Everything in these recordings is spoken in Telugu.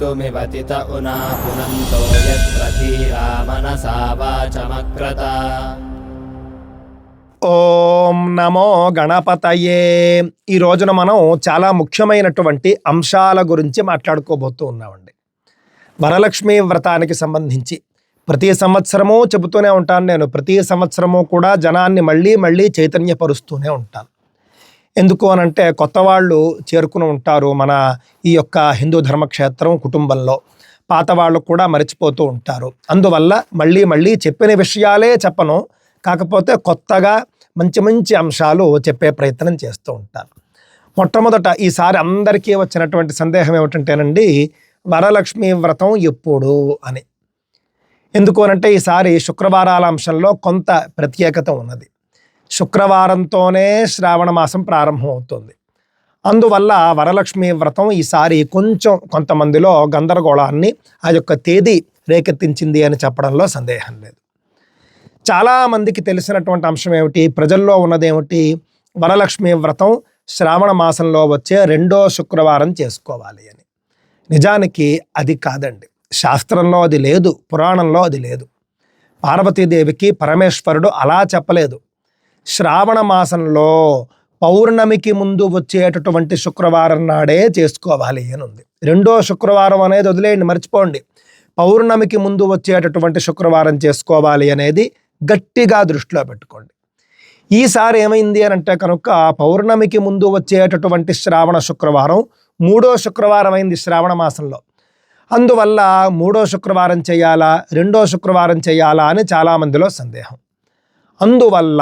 कर्तुमिवतित उना पुनन्तो यत्र धीरा मनसा वाचमक्रता ఓం నమో గణపతయే ఈ రోజున మనం చాలా ముఖ్యమైనటువంటి అంశాల గురించి మాట్లాడుకోబోతూ ఉన్నామండి వరలక్ష్మి వ్రతానికి సంబంధించి ప్రతి సంవత్సరము చెబుతూనే ఉంటాను నేను ప్రతి సంవత్సరము కూడా జనాన్ని మళ్ళీ మళ్ళీ చైతన్యపరుస్తూనే ఉంటాను ఎందుకు అనంటే కొత్త వాళ్ళు చేరుకుని ఉంటారు మన ఈ యొక్క హిందూ ధర్మక్షేత్రం కుటుంబంలో. పాత వాళ్ళు కూడా మర్చిపోతూ ఉంటారు. అందువల్ల మళ్ళీ మళ్ళీ చెప్పిన విషయాలే చెప్పను. కాకపోతే కొత్తగా మంచి మంచి అంశాలు చెప్పే ప్రయత్నం చేస్తూ ఉంటాను మొట్టమొదట ఈసారి అందరికీ వచ్చినటువంటి సందేహం ఏమిటంటేనండి వరలక్ష్మి వ్రతం ఎప్పుడు అని. ఎందుకు అనంటే ఈసారి శుక్రవారాల అంశంలో కొంత ప్రత్యేకత ఉన్నది. శుక్రవారంతోనే శ్రావణ మాసం ప్రారంభం అవుతుంది అందువల్ల వరలక్ష్మి వ్రతం ఈసారి కొంచెం కొంతమందిలో గందరగోళాన్ని ఆ యొక్క తేదీ రేకెత్తించింది అని చెప్పడంలో సందేహం లేదు. చాలామందికి తెలిసినటువంటి అంశం ఏమిటి? ప్రజల్లో ఉన్నదేమిటి? వరలక్ష్మి వ్రతం శ్రావణ మాసంలో వచ్చే రెండో శుక్రవారం చేసుకోవాలి అని. నిజానికి అది కాదండి. శాస్త్రంలో అది లేదు పురాణంలో అది లేదు. పార్వతీదేవికి పరమేశ్వరుడు అలా చెప్పలేదు. శ్రావణ మాసంలో పౌర్ణమికి ముందు వచ్చేటటువంటి శుక్రవారం నాడే చేసుకోవాలి అని ఉంది రెండో శుక్రవారం అనేది వదిలేయండి మర్చిపోండి. పౌర్ణమికి ముందు వచ్చేటటువంటి శుక్రవారం చేసుకోవాలి అనేది గట్టిగా దృష్టిలో పెట్టుకోండి. ఈసారి ఏమైంది అని అంటే కనుక పౌర్ణమికి ముందు వచ్చేటటువంటి శ్రావణ శుక్రవారం మూడో శుక్రవారం అయింది శ్రావణ మాసంలో. అందువల్ల మూడో శుక్రవారం చేయాలా రెండో శుక్రవారం చేయాలా అని చాలామందిలో సందేహం. అందువల్ల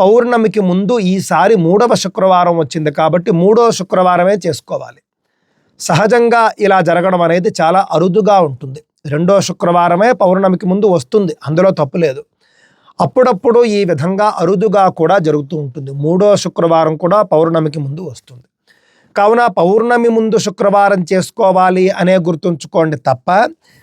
పౌర్ణమికి ముందు ఈసారి మూడవ శుక్రవారం వచ్చింది కాబట్టి మూడవ శుక్రవారమే చేసుకోవాలి. సహజంగా ఇలా జరగడం అనేది చాలా అరుదుగా ఉంటుంది. రెండో శుక్రవారమే పౌర్ణమికి ముందు వస్తుంది. అందులో తప్పు లేదు. అప్పుడప్పుడు ఈ విధంగా అరుదుగా కూడా జరుగుతూ ఉంటుంది. మూడో శుక్రవారం కూడా పౌర్ణమికి ముందు వస్తుంది. కావున పౌర్ణమి ముందు శుక్రవారం చేసుకోవాలి అనే గుర్తుంచుకోండి తప్ప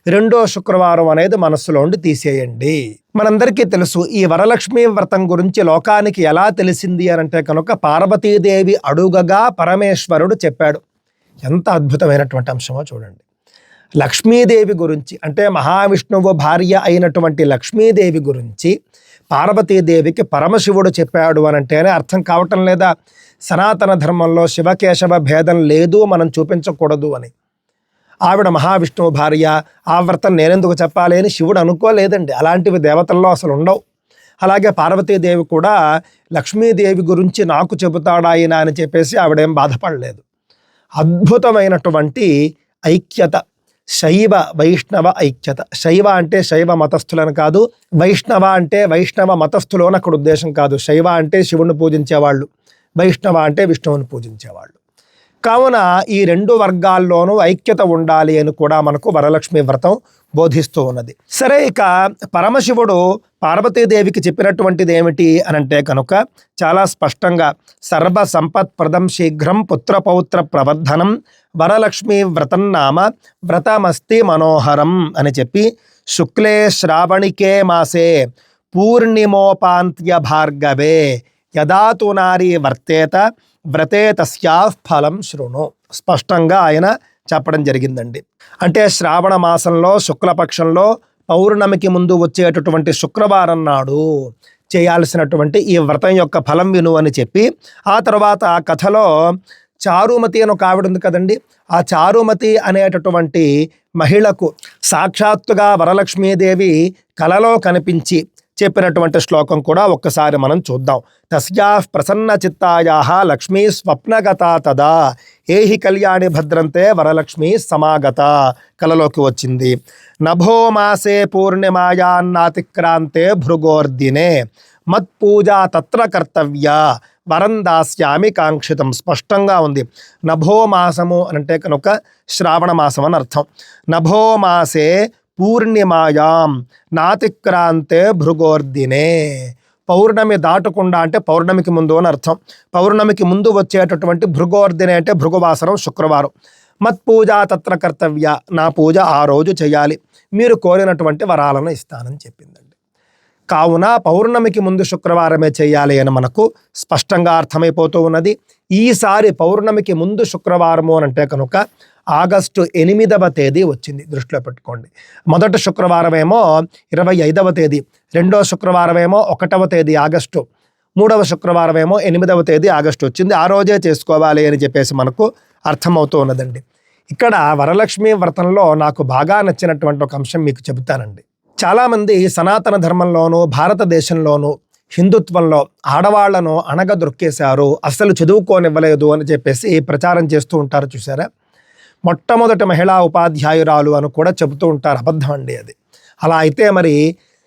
రెండో శుక్రవారం అనేది మనస్సులో ఉండి తీసేయండి. మనందరికీ తెలుసు ఈ వరలక్ష్మి వ్రతం గురించి లోకానికి ఎలా తెలిసింది అని అంటే కనుక పార్వతీదేవి అడుగగా పరమేశ్వరుడు చెప్పాడు. ఎంత అద్భుతమైనటువంటి అంశమో చూడండి. లక్ష్మీదేవి గురించి అంటే మహావిష్ణువు భార్య అయినటువంటి లక్ష్మీదేవి గురించి పార్వతీదేవికి పరమశివుడు చెప్పాడు అని అంటేనే అర్థం కావటం లేదా? సనాతన ధర్మంలో శివకేశవ భేదం లేదు మనం చూపించకూడదు అని. ఆవిడ మహావిష్ణువు భార్య ఆ వ్రతం నేనెందుకు చెప్పాలి అని శివుడు అనుకోలేదండి. అలాంటివి దేవతల్లో అసలు ఉండవు. అలాగే పార్వతీదేవి కూడా లక్ష్మీదేవి గురించి నాకు చెబుతాడా ఆయన అని చెప్పేసి ఆవిడేం బాధపడలేదు. అద్భుతమైనటువంటి ఐక్యత శైవ వైష్ణవ ఐక్యత. శైవ అంటే శైవ మతస్థులను కాదు వైష్ణవ అంటే వైష్ణవ మతస్థులు అని అక్కడ ఉద్దేశం కాదు. శైవ అంటే శివుణ్ణి పూజించేవాళ్ళు. వైష్ణవ అంటే విష్ణువుని పూజించేవాళ్ళు. కావున ఈ రెండు వర్గాల్లోనూ ఐక్యత ఉండాలి అని కూడా మనకు వరలక్ష్మి వ్రతం బోధిస్తూ ఉన్నది. సరే ఇక పరమశివుడు పార్వతీదేవికి చెప్పినటువంటిది ఏమిటి అని అంటే కనుక చాలా స్పష్టంగా సర్వ సంపత్ప్రదం శీఘ్రం పుత్రపౌత్ర ప్రవర్ధనం వరలక్ష్మి వ్రతం నామ వ్రతమస్తి మనోహరం అని చెప్పి శుక్లే శ్రావణికే మాసే పూర్ణిమోపాంత్య భార్గవే యదాతు నారీ వర్తేత వ్రతే తస్యా ఫలం శృణు. స్పష్టంగా ఆయన చెప్పడం జరిగిందండి. అంటే శ్రావణ మాసంలో శుక్లపక్షంలో పౌర్ణమికి ముందు వచ్చేటటువంటి శుక్రవారం నాడు చేయాల్సినటువంటి ఈ వ్రతం యొక్క ఫలం విను అని చెప్పి ఆ తర్వాత ఆ కథలో చారుమతి అని ఒక ఆవిడ ఉంది కదండి. ఆ చారుమతి అనేటటువంటి మహిళకు సాక్షాత్తుగా వరలక్ష్మీదేవి కలలో కనిపించి చెప్పినటువంటి శ్లోకం కూడా ఒక్కసారి మనం చూద్దాం. తస్యా ప్రసన్న చిత్తాయా లక్ష్మీ స్వప్నగత తదా. ఏహి కళ్యాణి భద్రంతే వరలక్ష్మి సమాగత కలలోకి వచ్చింది. నభో మాసే పూర్ణిమాయాన్నాతిక్రాంతే భృగోర్దినే మత్పూజ తత్ర కర్తవ్య. వరం దాస్యామి కాంక్షితం. స్పష్టంగా ఉంది. నభో మాసము అంటే కనుక శ్రావణ మాసం అని అర్థం. నభో మాసే పూర్ణిమాయాం నాతిక్రాంతే భృగోర్దినే పౌర్ణమి దాటకుండా అంటే పౌర్ణమికి ముందు అని అర్థం. పౌర్ణమికి ముందు వచ్చేటటువంటి భృగోర్దినే అంటే భృగువాసరం శుక్రవారం. మత్ పూజ తత్ర కర్తవ్య నా పూజ ఆ రోజు చేయాలి. మీరు కోరినటువంటి వరాలను ఇస్తానని చెప్పిందండి. కావున పౌర్ణమికి ముందు శుక్రవారమే చేయాలి అని మనకు స్పష్టంగా అర్థమైపోతూ ఉన్నది. ఈసారి పౌర్ణమికి ముందు శుక్రవారము అని అంటే కనుక ఆగస్టు ఎనిమిదవ తేదీ వచ్చింది దృష్టిలో పెట్టుకోండి. మొదటి శుక్రవారం ఏమో ఇరవై ఐదవ తేదీ రెండో శుక్రవారం ఏమో ఒకటవ తేదీ ఆగస్టు మూడవ శుక్రవారం ఏమో ఎనిమిదవ తేదీ ఆగస్టు వచ్చింది. ఆ రోజే చేసుకోవాలి అని చెప్పేసి మనకు అర్థమవుతూ ఉన్నదండి. ఇక్కడ వరలక్ష్మి వ్రతంలో నాకు బాగా నచ్చినటువంటి ఒక అంశం మీకు చెబుతానండి. చాలామంది సనాతన ధర్మంలోనూ భారతదేశంలోనూ హిందుత్వంలో ఆడవాళ్ళను అణగదొక్కేశారు. అస్సలు చదువుకోనివ్వలేదు అని చెప్పేసి ప్రచారం చేస్తూ ఉంటారు చూసారా? మొట్టమొదటి మహిళా ఉపాధ్యాయురాలు అని కూడా చెబుతూ ఉంటారు. అబద్ధం అండి అది. అలా అయితే మరి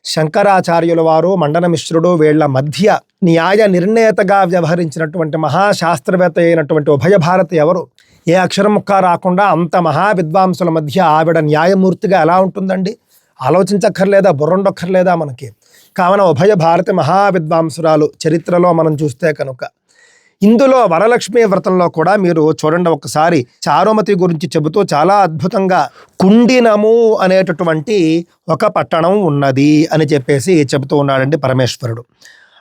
శంకరాచార్యుల వారు మండనమిశ్రుడు వీళ్ళ వీళ్ళ మధ్య న్యాయ నిర్ణేతగా వ్యవహరించినటువంటి మహాశాస్త్రవేత్త అయినటువంటి ఉభయ భారతి ఎవరు? ఏ అక్షరం ముక్క రాకుండా అంత మహా విద్వాంసుల మధ్య ఆవిడ న్యాయమూర్తిగా ఎలా ఉంటుందండి? ఆలోచించక్కర్లేదా? బుర్రండొక్కర్లేదా మనకి? కావున ఉభయ భారతి మహా విద్వాంసురాలు చరిత్రలో మనం చూస్తే కనుక ఇందులో వరలక్ష్మి వ్రతంలో కూడా మీరు చూడండి ఒకసారి చారుమతి గురించి చెబుతూ చాలా అద్భుతంగా కుండినము అనేటటువంటి ఒక పట్టణం ఉన్నది అని చెప్పేసి చెబుతూ ఉన్నాడండి పరమేశ్వరుడు.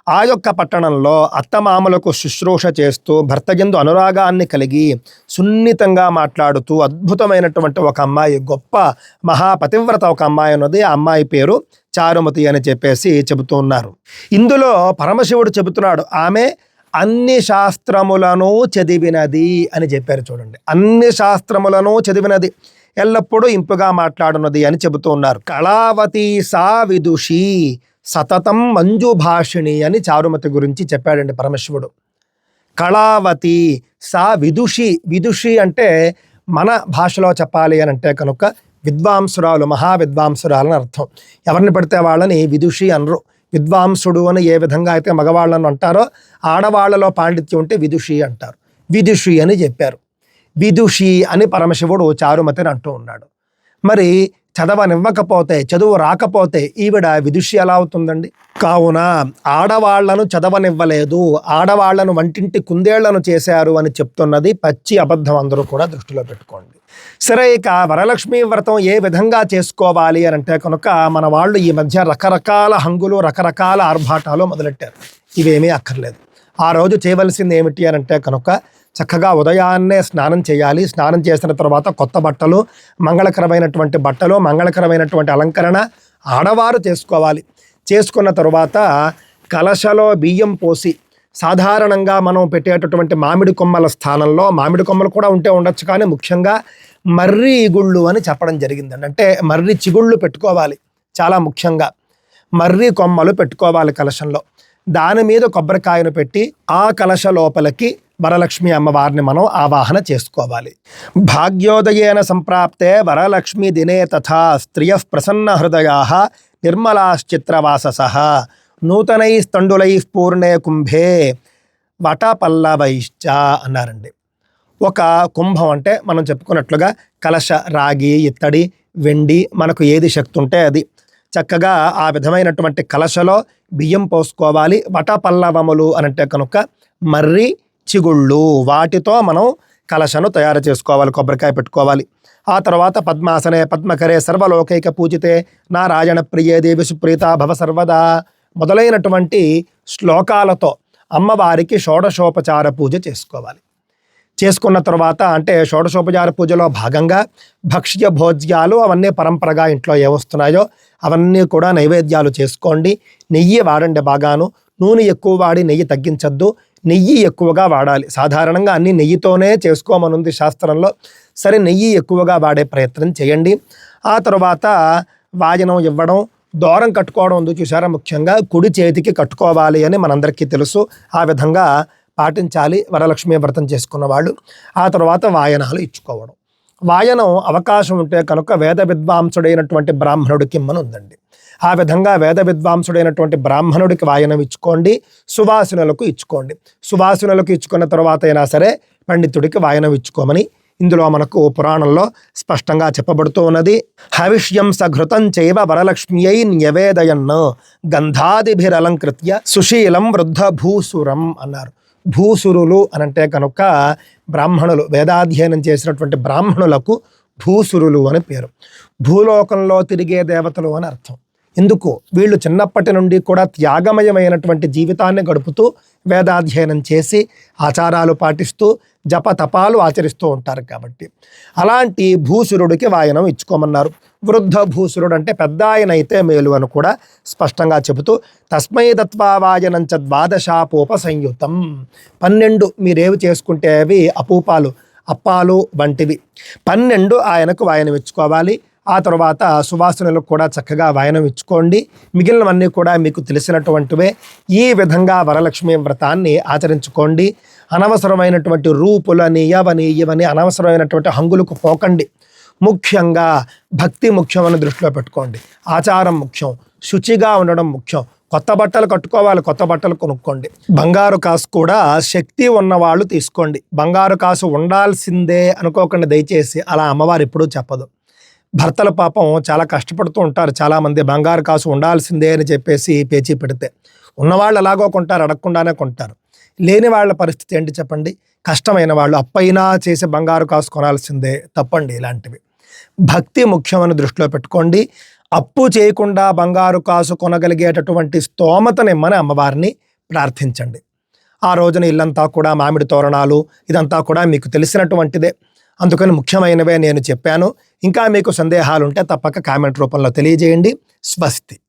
ఆ యొక్క పట్టణంలో అత్తమామలకు శుశ్రూష చేస్తూ భర్త ఎందు అనురాగాన్ని కలిగి సున్నితంగా మాట్లాడుతూ అద్భుతమైనటువంటి ఒక అమ్మాయి గొప్ప మహాపతివ్రత ఒక అమ్మాయి ఉన్నది. ఆ అమ్మాయి పేరు చారుమతి అని చెప్పేసి చెబుతూ ఉన్నారు. ఇందులో పరమశివుడు చెబుతున్నాడు ఆమె అన్ని శాస్త్రములను చదివినది అని చెప్పారు చూడండి. అన్ని శాస్త్రములను చదివినది ఎల్లప్పుడూ ఇంపుగా మాట్లాడున్నది అని చెబుతూ ఉన్నారు. కళావతి సా విదుషి సతతం మంజుభాషిణి అని చారుమతి గురించి చెప్పాడండి పరమశివుడు కళావతి సా విదుషి విదుషి అంటే మన భాషలో చెప్పాలి అని అంటే కనుక విద్వాంసురాలు మహా విద్వాంసురాలని అని అర్థం. ఎవరిని పడితే వాళ్ళని విదుషి అనరు. విద్వాంసుడు అని ఏ విధంగా అయితే మగవాళ్ళను అంటారో ఆడవాళ్ళలో పాండిత్యం ఉంటే విదుషి అంటారు. విదుషి అని చెప్పారు. విదుషి అని పరమశివుడు చారుమతిని అంటూ ఉన్నాడు. మరి చదవనివ్వకపోతే చదువు రాకపోతే ఈవిడ విదుషి ఎలా అవుతుందండి? కావున ఆడవాళ్ళను చదవనివ్వలేదు ఆడవాళ్ళను వంటింటి కుందేళ్ళను చేశారు అని చెప్తున్నది పచ్చి అబద్ధం అందరూ కూడా దృష్టిలో పెట్టుకోండి. సరే ఇక వరలక్ష్మి వ్రతం ఏ విధంగా చేసుకోవాలి అని అంటే కనుక మన వాళ్ళు ఈ మధ్య రకరకాల హంగులు రకరకాల ఆర్భాటాలు మొదలెట్టారు. ఇవేమీ అక్కర్లేదు. ఆ రోజు చేయవలసింది ఏమిటి అని అంటే కనుక చక్కగా ఉదయాన్నే స్నానం చేయాలి. స్నానం చేసిన తర్వాత కొత్త బట్టలు మంగళకరమైనటువంటి బట్టలు మంగళకరమైనటువంటి అలంకరణ ఆడవారు చేసుకోవాలి. చేసుకున్న తర్వాత కలశలో బియ్యం పోసి సాధారణంగా మనం పెట్టేటటువంటి మామిడి కొమ్మల స్థానంలో మామిడి కొమ్మలు కూడా ఉంటే ఉండొచ్చు కానీ ముఖ్యంగా మర్రి ఇగుళ్ళు అని చెప్పడం జరిగిందండి అంటే మర్రి చిగుళ్ళు పెట్టుకోవాలి. చాలా ముఖ్యంగా మర్రి కొమ్మలు పెట్టుకోవాలి కలశంలో. దాని మీద కొబ్బరికాయను పెట్టి ఆ కలశ లోపలికి వరలక్ష్మి అమ్మవారిని మనం ఆవాహన చేసుకోవాలి. భాగ్యోదయేన సంప్రాప్తే వరలక్ష్మి దినే తథా స్త్రియ ప్రసన్న హృదయా నిర్మలాశ్చిత్రవాసస నూతనై స్తండులై పూర్ణే కుంభే వటపల్లవైశ్చ అన్నారండి. ఒక కుంభం అంటే మనం చెప్పుకున్నట్లుగా కలశ రాగి ఇత్తడి వెండి మనకు ఏది శక్తి ఉంటే అది చక్కగా ఆ విధమైనటువంటి కలశలో బియ్యం పోసుకోవాలి వటపల్లవములు అనంటే కనుక మర్రి చిగుళ్ళు వాటితో మనం కలశను తయారు చేసుకోవాలి కొబ్బరికాయ పెట్టుకోవాలి. ఆ తర్వాత పద్మాసనే పద్మకరే సర్వలోకైక పూజితే నారాయణ ప్రియే దేవి సుప్రీత భవ సర్వదా మొదలైనటువంటి శ్లోకాలతో అమ్మవారికి షోడశోపచార పూజ చేసుకోవాలి. చేసుకున్న తర్వాత అంటే షోడశోపచార పూజలో భాగంగా భక్ష్య భోజ్యాలు అవన్నీ పరంపరగా ఇంట్లో ఏవొస్తున్నాయో అవన్నీ కూడా నైవేద్యాలు చేసుకోండి. నెయ్యి వాడండి బాగాను. నూనె ఎక్కువ వాడి నెయ్యి తగ్గించద్దు. నెయ్యి ఎక్కువగా వాడాలి. సాధారణంగా అన్ని నెయ్యితోనే చేసుకోమనుంది శాస్త్రంలో. సరే నెయ్యి ఎక్కువగా వాడే ప్రయత్నం చేయండి. ఆ తర్వాత వాయనం ఇవ్వడం దూరం కట్టుకోవడం ఉంది చూసారా ముఖ్యంగా? కుడి చేతికి కట్టుకోవాలి అని మనందరికీ తెలుసు. ఆ విధంగా పాటించాలి వరలక్ష్మి వ్రతం చేసుకున్న వాళ్ళు. ఆ తర్వాత వాయనాలు ఇచ్చుకోవడం. వాయనం అవకాశం ఉంటే కనుక వేద విద్వాంసుడైనటువంటి బ్రాహ్మణుడికి ఇమ్మని ఉందండి. ఆ విధంగా వేద విద్వాంసుడైనటువంటి బ్రాహ్మణుడికి వాయనం ఇచ్చుకోండి సువాసనలకు ఇచ్చుకోండి. సువాసనలకు ఇచ్చుకున్న తర్వాత అయినా సరే పండితుడికి వాయనం ఇచ్చుకోమని ఇందులో మనకు పురాణంలో స్పష్టంగా చెప్పబడుతూ ఉన్నది. హవిష్యం సఘృతం చైవ వరలక్ష్మ్యై న్యవేదయన్ గంధాదిభిరలంకృత్య సుశీలం వృద్ధ భూసురం అన్నారు. భూసురులు అనంటే కనుక బ్రాహ్మణులు వేదాధ్యయనం చేసినటువంటి బ్రాహ్మణులకు భూసురులు అని పేరు. భూలోకంలో తిరిగే దేవతలు అని అర్థం. ఎందుకు వీళ్ళు చిన్నప్పటి నుండి కూడా త్యాగమయమైనటువంటి జీవితాన్ని గడుపుతూ వేదాధ్యయనం చేసి ఆచారాలు పాటిస్తూ జపతపాలు ఆచరిస్తూ ఉంటారు కాబట్టి. అలాంటి భూసురుడికి వాయనం ఇచ్చుకోమన్నారు. వృద్ధ భూసురుడు అంటే పెద్ద ఆయన అయితే మేలు అని కూడా స్పష్టంగా చెబుతూ తస్మై దత్వా వాయనం చ సంయుతం పన్నెండు మీరేవి చేసుకుంటే అవి అపూపాలు అప్పాలు వంటివి. పన్నెండు ఆయనకు వాయనం ఇచ్చుకోవాలి. ఆ తర్వాత సువాసనలకు కూడా చక్కగా వాయనం ఇచ్చుకోండి. మిగిలినవన్నీ కూడా మీకు తెలిసినటువంటివే. ఈ విధంగా వరలక్ష్మి వ్రతాన్ని ఆచరించుకోండి. అనవసరమైనటువంటి రూపులని యవని ఇవని అనవసరమైనటువంటి హంగులకు పోకండి. ముఖ్యంగా భక్తి ముఖ్యమని దృష్టిలో పెట్టుకోండి. ఆచారం ముఖ్యం శుచిగా ఉండడం ముఖ్యం. కొత్త బట్టలు కట్టుకోవాలి కొత్త బట్టలు కొనుక్కోండి. బంగారు కాసు కూడా శక్తి ఉన్నవాళ్ళు తీసుకోండి. బంగారు కాసు ఉండాల్సిందే అనుకోకుండా దయచేసి. అలా అమ్మవారు ఎప్పుడూ చెప్పదు. భర్తల పాపం చాలా కష్టపడుతూ ఉంటారు. చాలామంది బంగారు కాసు ఉండాల్సిందే అని చెప్పేసి పేచీ పెడితే ఉన్నవాళ్ళు ఎలాగో కొంటారు అడగకుండానే కొంటారు. లేని వాళ్ళ పరిస్థితి ఏంటి చెప్పండి? కష్టమైన వాళ్ళు అప్పైనా చేసే బంగారు కాసు కొనాల్సిందే తప్పండి ఇలాంటివి. భక్తి ముఖ్యమని దృష్టిలో పెట్టుకోండి. అప్పు చేయకుండా బంగారు కాసు కొనగలిగేటటువంటి స్తోమతనిమ్మని అమ్మవారిని ప్రార్థించండి. ఆ రోజున ఇల్లంతా కూడా మామిడి తోరణాలు ఇదంతా కూడా మీకు తెలిసినటువంటిదే. అందుకని ముఖ్యమైనవే నేను చెప్పాను. ఇంకా మీకు సందేహాలు ఉంటే తప్పక కామెంట్ రూపంలో తెలియజేయండి. స్వస్తి.